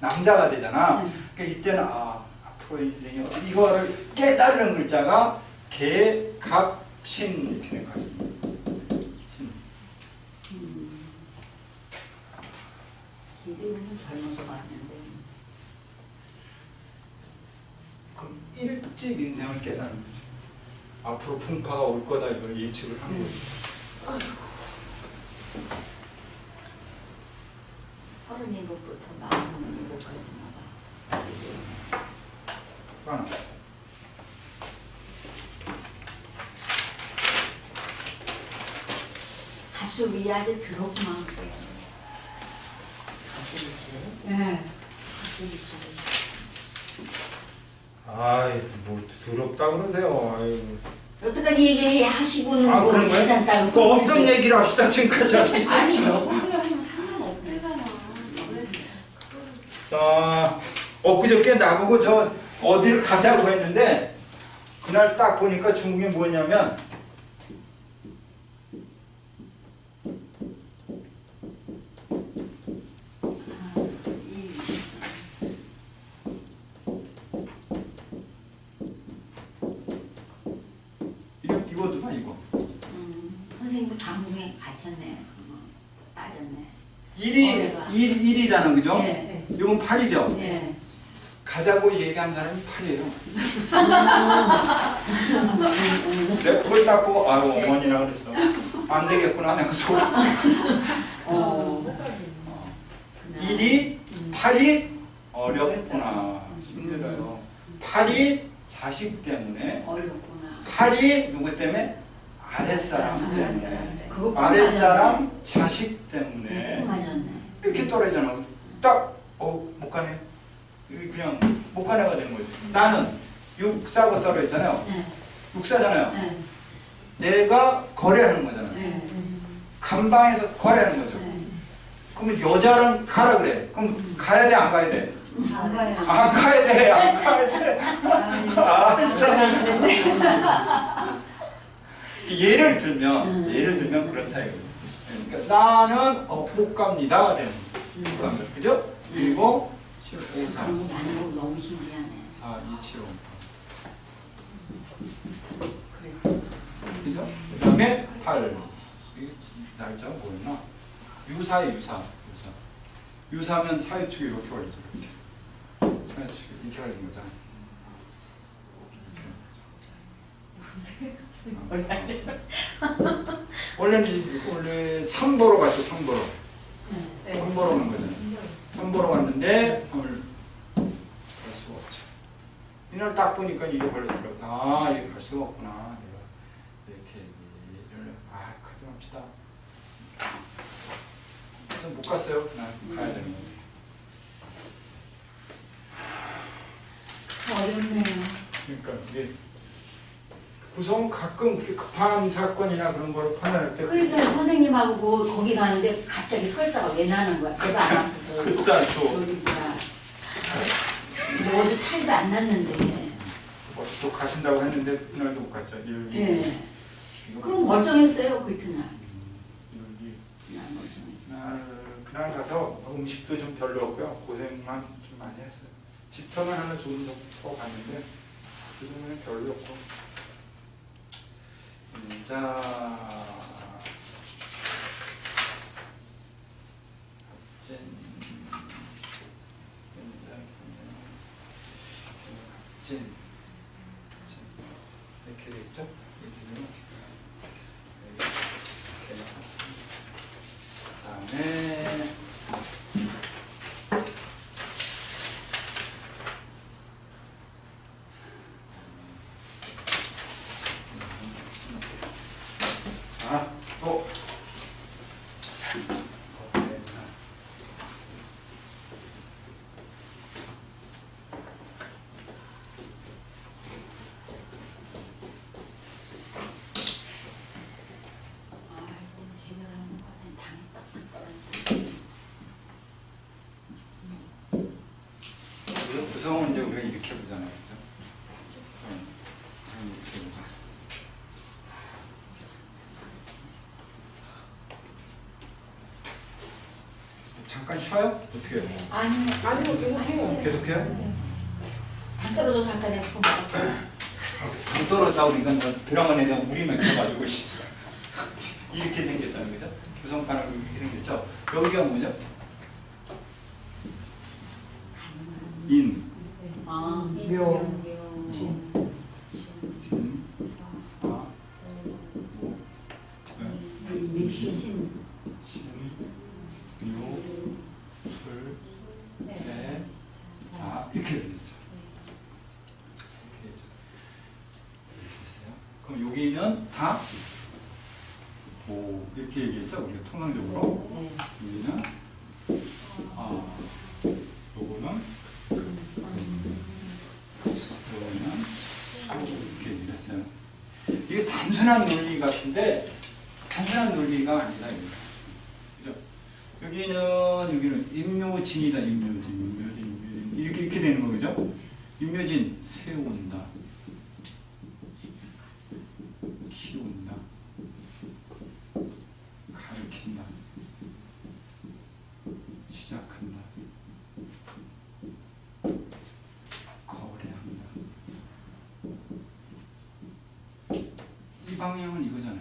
남자가 되잖아. 네. 그러니까 이때는 아 앞으로 인생이 이거를 깨달는 글자가 개, 갑, 신 이렇게 된 거지. 신. 음. 기대는 젊어서 봤는데. 그럼 일찍 인생을 깨닫는 거지. 앞으로 풍파가 올 거다 이걸 예측을 한 거지. 서른 일곱부터 마흔 하나. 가수 위아래 들었구만 그래. 가시리지 예. 가시리지 아이 뭐 더럽다 그러세요. 아유. 여태까지 얘기하시고는 아 뭐 그런 거예요? 괜찮다고. 그 없던 얘기를 합시다 지금까지. 아니 여보세요 하면 상관없대잖아 왜 자, 엊그저께 나보고 저 어디를 가자고 했는데 그날 딱 보니까 중국에 뭐냐면 아, 이 이거 이거도만 이거 음. 일이? 일 일이잖아 그죠? 예. 이건 팔이죠. 예. 가자고 얘기한 사람이 팔이에요. 내가 그걸 딱 보고 아유 어머니라 그랬어. 안 되겠구나 내가 속. 어. 그날. 일이 팔이 어렵구나 힘들어요. 팔이 자식 때문에 어렵구나. 팔이 누구 때문에 아랫사람 때문에 아랫사람. 자식 네, 때문에. 이렇게 떨어지잖아. 딱 어 못 가네. 이거 그냥 못 가네가 되는 거지. 나는 육사가 떨어졌잖아요. 네. 육사잖아요. 네. 내가 거래하는 거잖아요. 네. 감방에서 거래하는 거죠. 네. 그러면 여자랑 가라 그래. 그럼 가야 돼, 안 가야 돼? 안 가요 안 가야 돼, 안 가야 돼. 아, 참. 예를 들면, 음. 예를 들면 그렇다 이거. 그러니까 나는 어, 못 갑니다. 되는. 못 갑니다. 그죠? 그리고 7, 5, 3, 그런 거 많은 거 너무 신기하네. 4, 2, 7, 5. 그래. 그죠? 그 다음에 8. 이 날짜가 뭐였나? 유사에 유사. 유사. 유사 면 사유축이 이렇게 걸리죠. 이렇게. 사유축이 이렇게 걸린 거잖아. 원래는 원래 삼보로 갔죠. 삼보로. 네. 삼보로 간 거잖아요. 삼보로 갔는데 삼을 갈 수가 없죠. 이날 딱 보니까 이게 걸리더라고. 아 이게 갈 수가 없구나. 내가 이렇게 얘기를 아 가져갑시다. 그래서 못 갔어요. 그날 가야 되는 거예요. 어렵네요. 그러니까 이게 구성 가끔 그렇게 급한 사건이나 그런 걸 판단할 때 그러니까 선생님하고 뭐 거기 가는데 갑자기 설사가 왜 나는 거야? 배가 안. 그날 또. 근데 어디 탈도 안 났는데. 뭐또 가신다고 했는데 그날도 못 갔죠. 일, 이, 예. 이거 그럼 멀쩡했어요 그 이튿날. 일, 이. 그날 멀쩡했어. 그날 그날 가서 음식도 좀 별로였고요. 고생만 좀 많이 했어요. 집터는 하나 좋은 데서 갔는데 그 정도는 별로였고. 음, 자. 진. 진. 진. 이렇게 돼 있죠? 이렇게 되면 이렇게 그다음에 아, 또 아이고 제대로 하는 거는 당했다. 구- 구성은 이제 우리가 이렇게 보잖아요. 그죠? 응. 이렇게 보자. 잠깐 쉬 쉬어요? 어떻게 해요? 아니요. 아니요, 계속 해요. 계속해요? 당 떨어져서 아까 내가 그거. 당 떨어졌다 우리가 뭐 드라마에 대한 우리만 켜가지고 씨. 이렇게 생겼다는 거죠? 교성판하고 이렇게 생겼죠? 여기가 뭐죠? 인, 아, 묘. 오, 이렇게 얘기했죠? 우리가 통상적으로 네. 여기는 아, 요거는 요거는 수 이렇게 얘기를 했어요. 이게 단순한 논리 같은데 단순한 논리가 아니다 이거. 그죠? 여기는 여기는 임묘진이다 임묘진 임묘진 임묘진 이렇게 이렇게 되는 거 그죠? 임묘진 세운다 가르친다 시작한다 거래한다 이 방향은 이거잖아요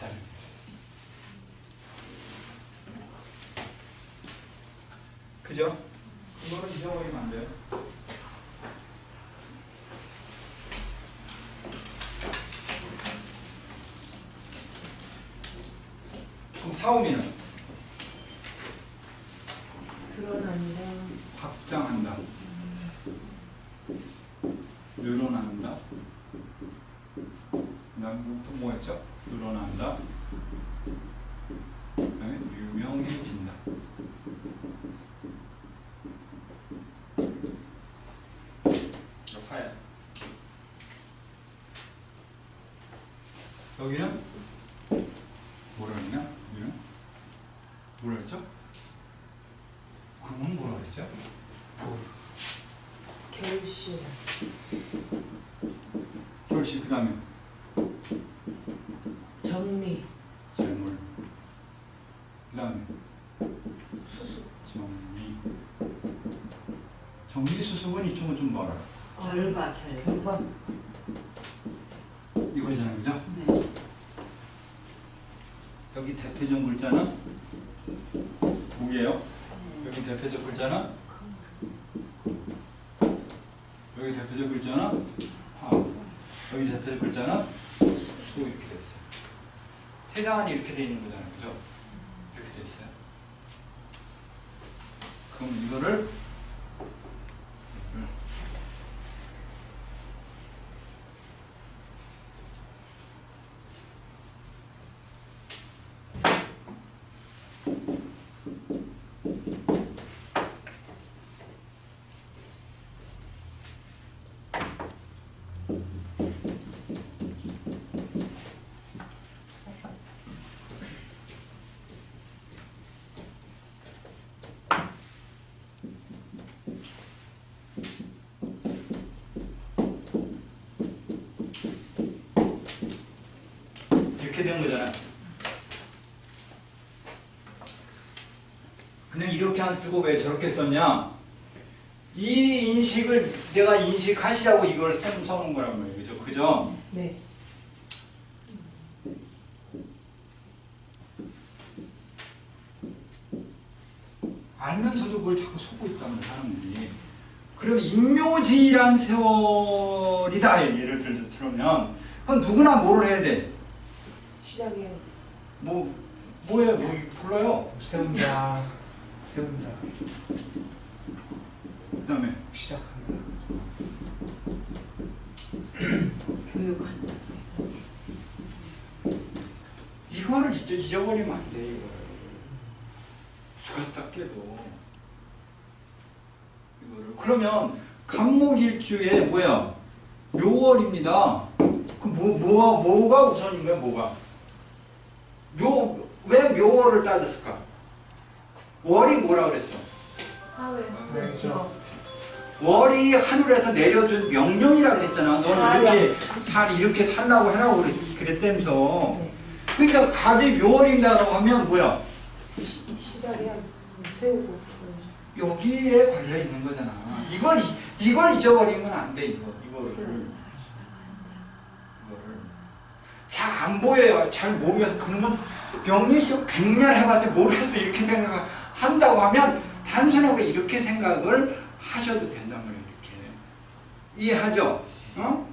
다른 그죠? 이거는 잊어버리면 안 돼요. 그럼 사오미는 드러난다. 확장한다. 늘어난다. 그 다음 또 뭐였죠? 늘어난다. 그 다음에 유명해진다. 파야. 여기는 뭐라 그랬냐? 여기는 뭐라 그랬죠? 그건 뭐라 그랬죠? 결실. 결실 그 다음에 정리. 재물 그 다음에 수습. 정리 정리 수습은 이쪽은 좀 멀어요 결과, 결과. 결과. 이거잖아요 그죠? 네. 여기 대표적 글자는 뭐예요? 여기 대표적 글자는 여기 대표적 글자는 화 여기 대표적 글자는 세상은 이렇게 돼 있는 그죠? 이렇게 돼 있어요 그럼 이거를 이렇게 된 거잖아요. 그냥 이렇게 안 쓰고 왜 저렇게 썼냐? 이 인식을 내가 인식하시라고 이걸 써- 써놓은 거란 말이에요. 그죠? 그죠? 네. 알면서도 그걸 자꾸 속고 있다는 사람들이. 그러면 임묘진이란 세월이다. 예를 들, 들으면 그건 누구나 뭐를 해야 돼? 시작이요. 뭐 뭐에 뭐 불러요? 세운다 세운다 그다음에 시작한다 교육한다. 이거를 잊어, 잊어버리면 안 돼, 이거. 죽었다 깨도. 이거를. 그러면, 간목일주에 뭐야? 묘월입니다. 그 뭐, 뭐, 뭐가 우선인 거야, 뭐가? 묘, 왜 묘월을 따졌을까? 월이 뭐라 그랬어? 사회. 네, 직업. 월이 하늘에서 내려준 명령이라 그랬잖아. 너는. 이렇게 살, 이렇게 살라고 하라고 그랬, 그랬다면서. 네. 그러니까 갑이 묘월입니다라고 하면 뭐야? 시- 시작이야. 세우고. 여기에 걸려 있는 거잖아. 이걸 이- 이걸 잊어버리면 안 돼 이거 이거를 그 이거를 잘 안 보여요. 잘 모르겠어. 그러면 명리시험 백년 해봤자 모르겠어 이렇게 생각한다고 하면 단순하게 이렇게 생각을 하셔도 된단 말이에요. 이렇게 이해하죠? 어?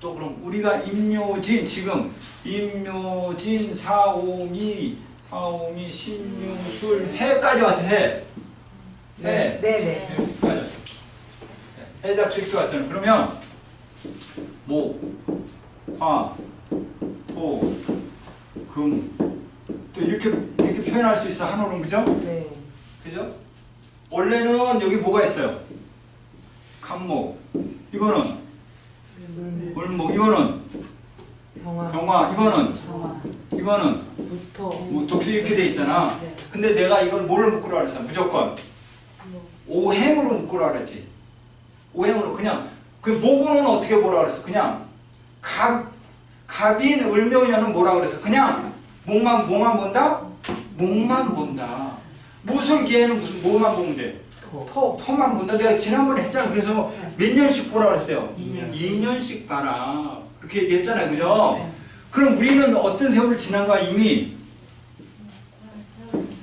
또 그럼 우리가 임묘진 지금 임묘진 사오미 사오미 신유술 해까지 왔죠 해. 해. 네네. 맞아. 해자 출기 왔잖아. 그러면 목, 화, 토, 금, 또 이렇게 이렇게 표현할 수 있어 한어는 그죠? 네. 그죠? 원래는 여기 뭐가 있어요? 간목. 이거는 물, 을목. 이거는 병화, 병화. 이거는 정화. 이거는 무토, 무토 이렇게 돼 있잖아. 네. 근데 내가 이걸 뭐를 묶으라 그랬어? 무조건 오행으로 묶으라 그랬지. 오행으로 그냥 그 목은 어떻게 보라 그랬어? 그냥 갑 갑인 을묘년은 뭐라 그랬어? 그냥 목만 목만 본다? 목만 본다. 무술기에는 무슨 뭐만 보면 돼? 토, 토만 본다. 내가 지난번에 했잖아. 그래서 몇 년씩 보라 그랬어요? 이년. 2년씩 봐라. 그렇게 얘기했잖아요. 그죠? 네. 그럼 우리는 어떤 세월을 지난 거야 이미?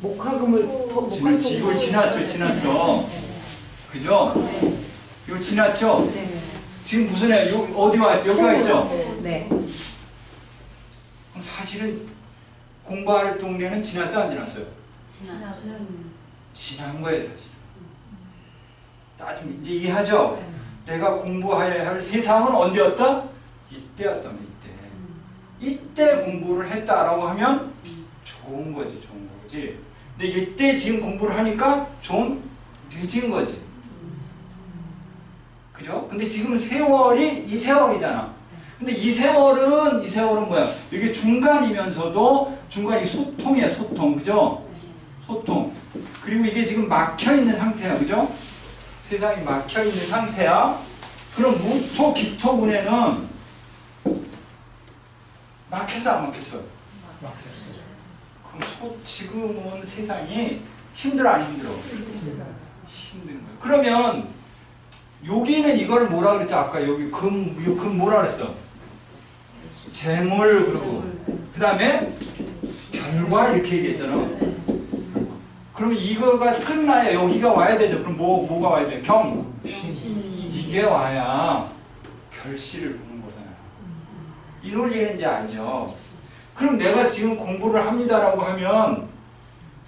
목화금을 토, 지났지. 이걸 지났죠. 지났어. 그죠? 이걸 지났죠? 네. 지금 무슨 해? 요, 어디 와 있어? 여기 와 있죠? 네. 그럼 사실은 공부할 동네는 지났어 안 지났어요? 지나는 지난 거예요 사실. 따지면 이제 이해하죠? 내가 공부해야 할 세상은 언제였다? 이때였다 이때. 이때 공부를 했다라고 하면 좋은 거지 좋은 거지. 근데 이때 지금 공부를 하니까 좀 늦은 거지. 그죠? 근데 지금 세월이 이 세월이잖아. 근데 이 세월은 이 세월은 뭐야? 이게 중간이면서도 중간이 소통이야 소통 그죠? 소통. 그리고 이게 지금 막혀 있는 상태야 그죠? 세상이 막혀 있는 상태야. 그럼 무토 기토분에는 막혔어 안 막혔어? 막혔어요. 그럼 소, 지금은 세상이 힘들어 안 힘들어? 힘든 거예요. 그러면 여기는 이걸 뭐라 그랬죠? 아까 여기 금, 요금 뭐라 그랬어? 재물 그러고 그 다음에 결과 이렇게 얘기했잖아. 그러면 이거가 끝나야 여기가 와야 되죠. 그럼 뭐 뭐가 와야 돼? 경 이게 와야 결실을 보는 거잖아요. 이 논리는 이제 알죠. 그럼 내가 지금 공부를 합니다라고 하면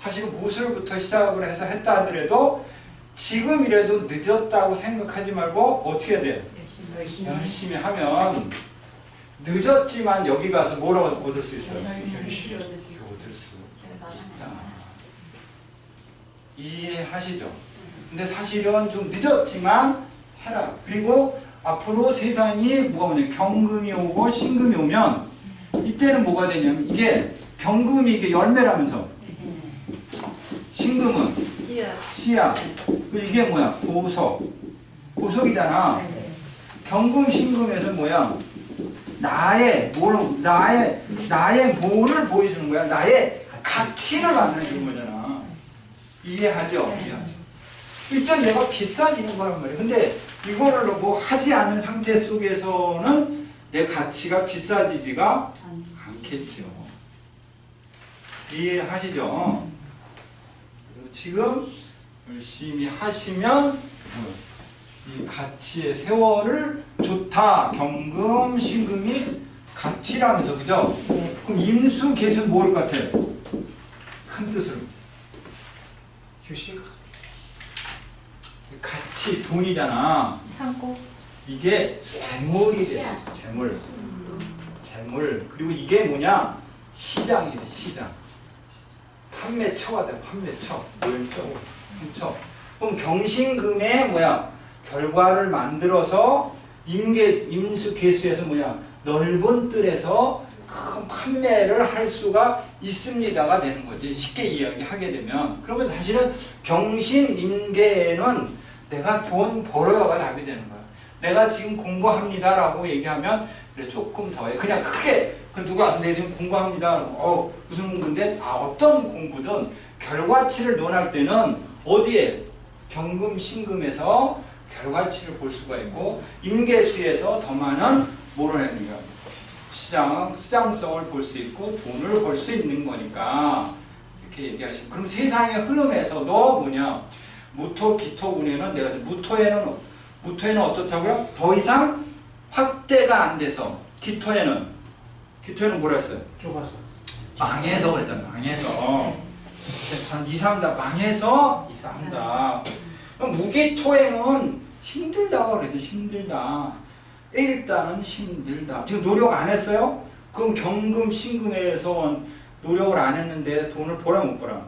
사실은 무술부터 시작을 해서 했다 하더라도 지금이라도 늦었다고 생각하지 말고 어떻게 해야 돼? 열심히 열심히 하면 늦었지만 여기 가서 뭐라고 얻을 수 있어요? 열심히 얻을 수 있다. 이해하시죠? 근데 사실은 좀 늦었지만 해라. 그리고 앞으로 세상이 뭐가 뭐냐 경금이 오고 신금이 오면 이때는 뭐가 되냐면 이게 경금이 이게 열매라면서 신금은 씨야. 그리고 이게 뭐야 보석. 보석이잖아. 경금 신금에서 뭐야 나의 뭘 나의 나의 뭐를 보여주는 거야 나의 가치를 만들어주는 거잖아 이해하죠? 이해하죠? 일단 내가 비싸지는 거란 말이야 근데 이거를 뭐 하지 않은 상태 속에서는 내 가치가 비싸지지가 않겠죠 이해하시죠? 지금 열심히 하시면 어, 이 가치의 세월을 좋다. 경금, 신금이 가치라면서 그죠? 네. 그럼 임수, 계수 뭐일 것 같아? 큰 뜻으로. 휴식. 가치, 돈이잖아. 참고 이게 재물이 돼. 재물. 재물. 그리고 이게 뭐냐? 시장이 돼, 시장. 판매처가 돼, 판매처. 뭐였 죠? 판매처. 그럼 경신금에 뭐야? 결과를 만들어서 임계, 임수 개수에서 뭐야? 넓은 뜰에서 큰 판매를 할 수가 있습니다가 되는 거지. 쉽게 이야기하게 되면. 그러면 사실은 경신 임계에는 내가 돈 벌어야가 답이 되는 거야. 내가 지금 공부합니다라고 얘기하면 그래 조금 더해. 그냥 크게 그 누가 와서 내가 지금 공부합니다. 어 무슨 공부인데? 아 어떤 공부든 결과치를 논할 때는 어디에? 경금 신금에서 결과치를 볼 수가 있고 임계수에서 더 많은 뭐를 하는 거야 시장 시장성을 볼 수 있고 돈을 벌 수 있는 거니까 이렇게 얘기하시면 그럼 세상의 흐름에서도 뭐냐? 무토 기토 운에는 내가 지금 무토에는 무토에는 어떻다고요? 더 이상 확대가 안 돼서 기토에는 기토에는 뭐라 했어요? 좁아서. 망해서 그랬잖아 망해서. 한 2, 3다 망해서 2, 3다 그럼 무기토에는 힘들다 그랬죠 힘들다 일단은 힘들다 지금 노력 안 했어요? 그럼 경금 신금에서 노력을 안 했는데 돈을 벌어 못 벌어?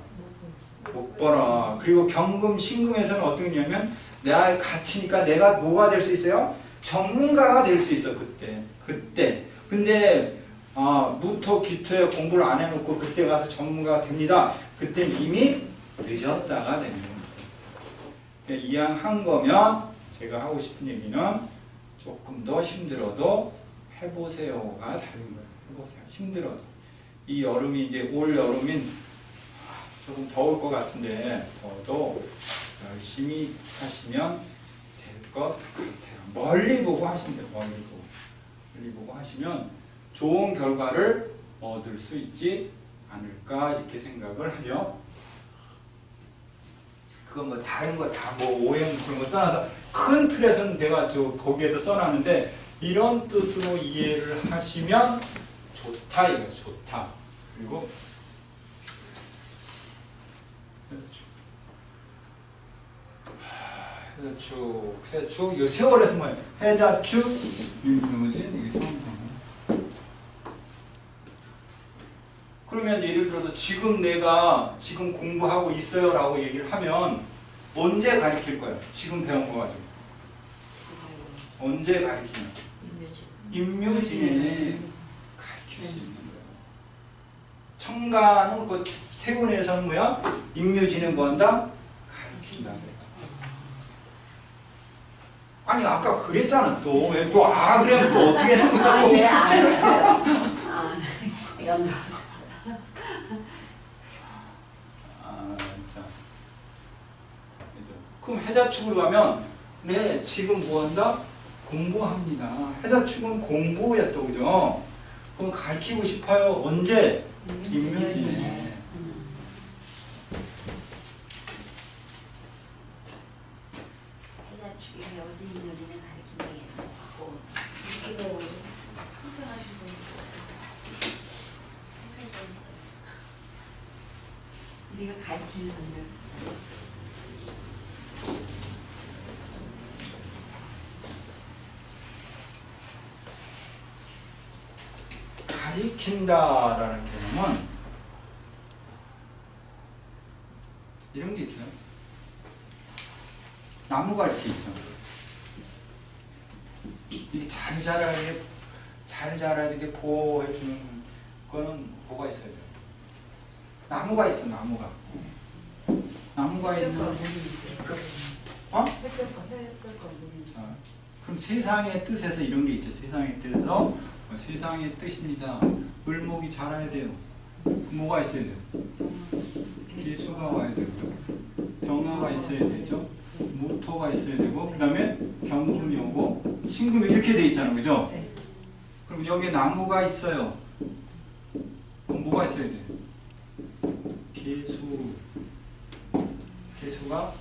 못 벌어 그리고 경금 신금에서는 어떻게 되냐면 내가 가치니까 내가 뭐가 될 수 있어요? 전문가가 될 수 있어 그때 그때 근데 아, 무토 기토에 공부를 안 해놓고 그때 가서 전문가가 됩니다. 그때 이미 늦었다가 되는 겁니다. 그러니까 이왕 한 거면 제가 하고 싶은 얘기는 조금 더 힘들어도 해보세요가 다른 거예요. 해보세요. 힘들어도. 이 여름이 이제 올 여름인 조금 더울 것 같은데 더워도 열심히 하시면 될 것 같아요. 멀리 보고 하시면 돼요. 멀리 보고. 멀리 보고 하시면 좋은 결과를 얻을 수 있지 않을까 이렇게 생각을 하죠. 그건 뭐 다른 거 다 뭐 오행 그런 거 떠나서 큰 틀에서는 내가 저 거기에도 써놨는데 이런 뜻으로 이해를 하시면 좋다 이거 좋다. 그리고 해자축 해자축 이 세월에서 뭐예요 해자축 이 뭐지? 이게 성공 그러면 예를 들어서 지금 내가 지금 공부하고 있어요 라고 얘기를 하면 언제 가르칠 거야? 지금 배운 거 가지고 언제 가르치냐? 임묘진에 가르칠 수 있는 거야. 청가는 그 세운에서는 뭐야? 임묘진에 뭐한다? 가르친다. 아니 아까 그랬잖아 또왜또아 그러면 또 어떻게 하는 거야? 아, 예, 알았어요. 아, 자. 그럼 해자축으로 가면 네 지금 뭐한다? 공부합니다. 해자축은 공부야 또 그죠? 그럼 가르치고 싶어요. 언제? 임묘진에. 음. 해자축이 여기서 임묘진에 가르치는 게 있고 이렇게 배워요. 평생 하신 분. 평생 배운 우리가 가르치는 분들 가리킨다라는 개념은 이런 게 있어요. 나무가 이렇게 있죠. 이게 잘 자라게 잘 자라게 보호해주는 거는 뭐가 있어야 돼요? 나무가 있어 나무가. 나무가 있는 어? 자, 그럼 세상의 뜻에서 이런 게 있죠. 세상의 뜻에서 어, 세상의 뜻입니다. 을목이 자라야 돼요. 뭐가 있어야 돼요? 기수가 와야 되고요. 병화가 있어야 되죠. 무토가 있어야 되고 그 다음에 경금이 오고 신금이 이렇게 돼 있잖아요. 그죠? 네. 그럼 여기에 나무가 있어요. 그럼 뭐가 있어야 돼? 개수. 개수가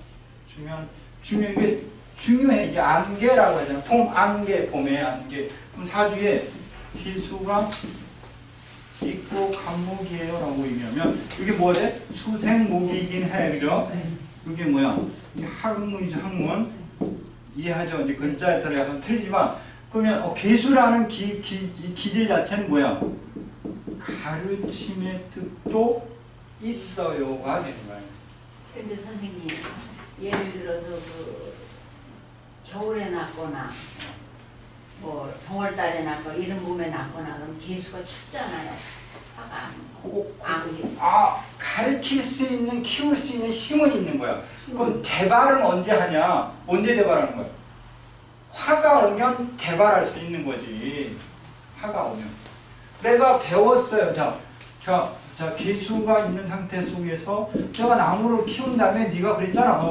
중요한 중요한 게 중요해 이게 안개라고 하잖아. 봄 안개, 봄의 안개. 그럼 사주에 기수가 있고 간목이에요 라고 얘기하면 이게 뭐래? 수생목이긴 해, 그죠? 이게 뭐야? 이게 학문이죠, 학문. 이해하죠? 이제 글자에 따라 약간 틀리지만 그러면 어, 개수라는 기, 기, 이 기질 자체는 뭐야? 가르침의 뜻도 있어요가 되는 거예요. 근데 선생님 예를 들어서 그 겨울에 낳거나 뭐 정월달에 낳거나 이런 봄에 낳거나 그럼 개수가 춥잖아요. 화가 안개 아 가르칠 수 있는 키울 수 있는 힘은 있는 거야. 그럼 대발은 언제 하냐? 언제 대발하는 거야? 화가 오면 대발할 수 있는 거지. 화가 오면. 내가 배웠어요. 자, 자, 자, 개수가 있는 상태 속에서 내가 나무를 키운 다음에 네가 그랬잖아. 어,